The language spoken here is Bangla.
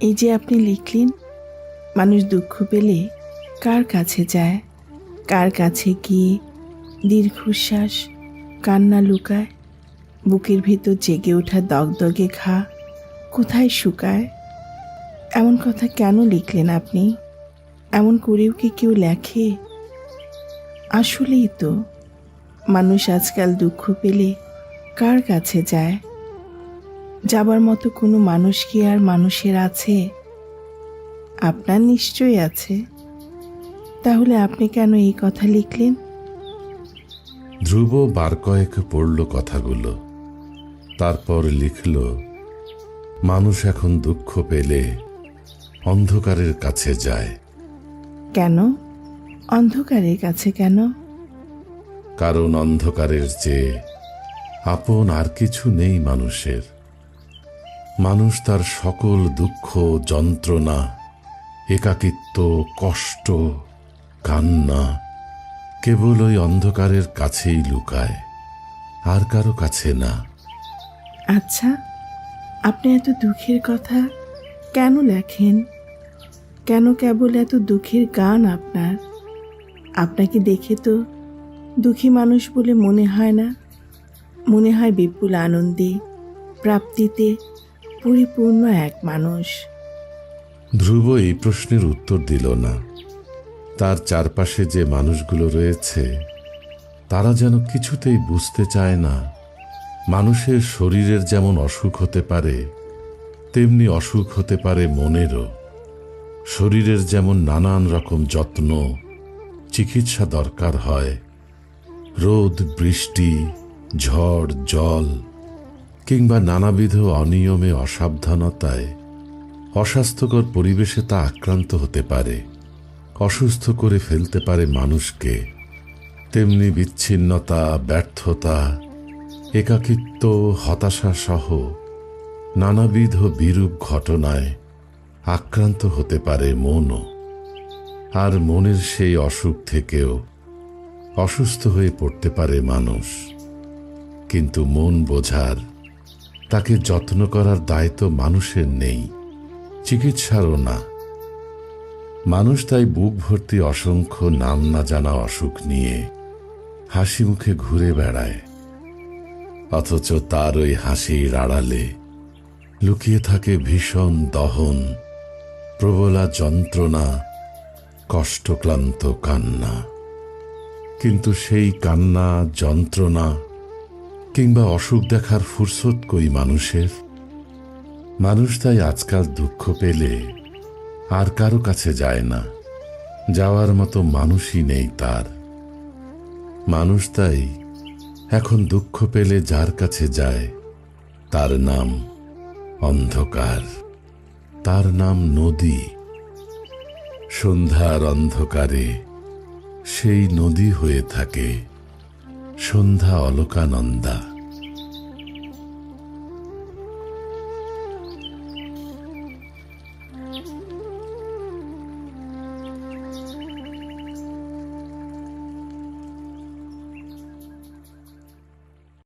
এই যে আপনি লিখলেন, মানুষ দুঃখ পেলে কার কাছে যায়? কার কাছে গিয়ে দীর্ঘশ্বাস, কান্না লুকায়? বুকের ভেতর জেগে ওঠা দগদগে ঘা কোথায় শুকায়? এমন কথা কেন লিখলেন আপনি? এমন করেও কি কেউ লেখে? আসলেই তো মানুষ আজকাল দুঃখ পেলে কার কাছে যায়? যাবার মতো কোনো মানুষ কি আর মানুষের আছে? আপনার নিশ্চয়ই আছে। তাহলে আপনি কেন এই কথা লিখলেন? ধ্রুব বার কয়েক পড়ল কথাগুলো। তারপর লিখল মানুষ এখন দুঃখ পেলে অন্ধকারের কাছে যায়। কেন? অন্ধকারের কাছে কেন? কারণ অন্ধকারের চেয়ে আপন আর কিছু নেই মানুষের। মানুষ তার সকল দুঃখ, যন্ত্রণা, একাকিত্ব, কষ্ট, কান্না কেবল ওই অন্ধকারের কাছেই লুকায়, আর কারও কাছে না। আচ্ছা আপনি এত দুঃখের কথা কেন লেখেন? কেন কেবল এত দুঃখের গান আপনার? আপনাকে দেখে তো দুঃখী মানুষ বলে মনে হয় না। মনে হয় বিপুল আনন্দে, প্রাপ্তিতে পরিপূর্ণ এক মানুষ। ধ্রুব এই প্রশ্নের উত্তর দিল না। তার চারপাশে যে মানুষগুলো রয়েছে, তারা যেন কিছুতেই বুঝতে চায় না। মানুষের শরীরের যেমন অসুখ হতে পারে, তেমনি অসুখ হতে পারে মনেরও। শরীরের যেমন নানান রকম যত্ন, চিকিৎসা দরকার হয়। রোদ, বৃষ্টি, ঝড়, জল কিংবা নানাবিধ অনিয়মে, অসাবধানতায় অস্বাস্থ্যকর পরিবেশে তা আক্রান্ত হতে পারে, অসুস্থ করে ফেলতে পারে মানুষকে। তেমনি বিচ্ছিন্নতা, ব্যর্থতা, একাকিত্ব, হতাশা সহ নানাবিধ বিরূপ ঘটনায় আক্রান্ত হতে পারে মনও। আর মনের সেই অসুখ থেকেও অসুস্থ হয়ে পড়তে পারে মানুষ। কিন্তু মন বোঝার, তাকে যত্ন করার দায়িত্ব মানুষের নেই, চিকিৎসারও না। মানুষ তাই বুক ভর্তি অসংখ্য নাম না জানা অসুখ নিয়ে হাসি মুখে ঘুরে বেড়ায়। অথচ তার ওই হাসির আড়ালে লুকিয়ে থাকে ভীষণ দহন, প্রবলা যন্ত্রণা, কষ্টক্লান্ত কান্না। কিন্তু সেই কান্না, যন্ত্রণা কিংবা অসুখ দেখার ফুরসত কই মানুষের? মানুষ তাই আজকাল দুঃখ পেলে আর কারও কাছে যায় না। যাওয়ার মতো মানুষই নেই তার। মানুষ তাই এখন দুঃখ পেলে যার কাছে যায়, তার নাম অন্ধকার। তার নাম নদী। সন্ধ্যার অন্ধকারে সেই নদী হয়ে থাকে সন্ধ্যা অলকানন্দা।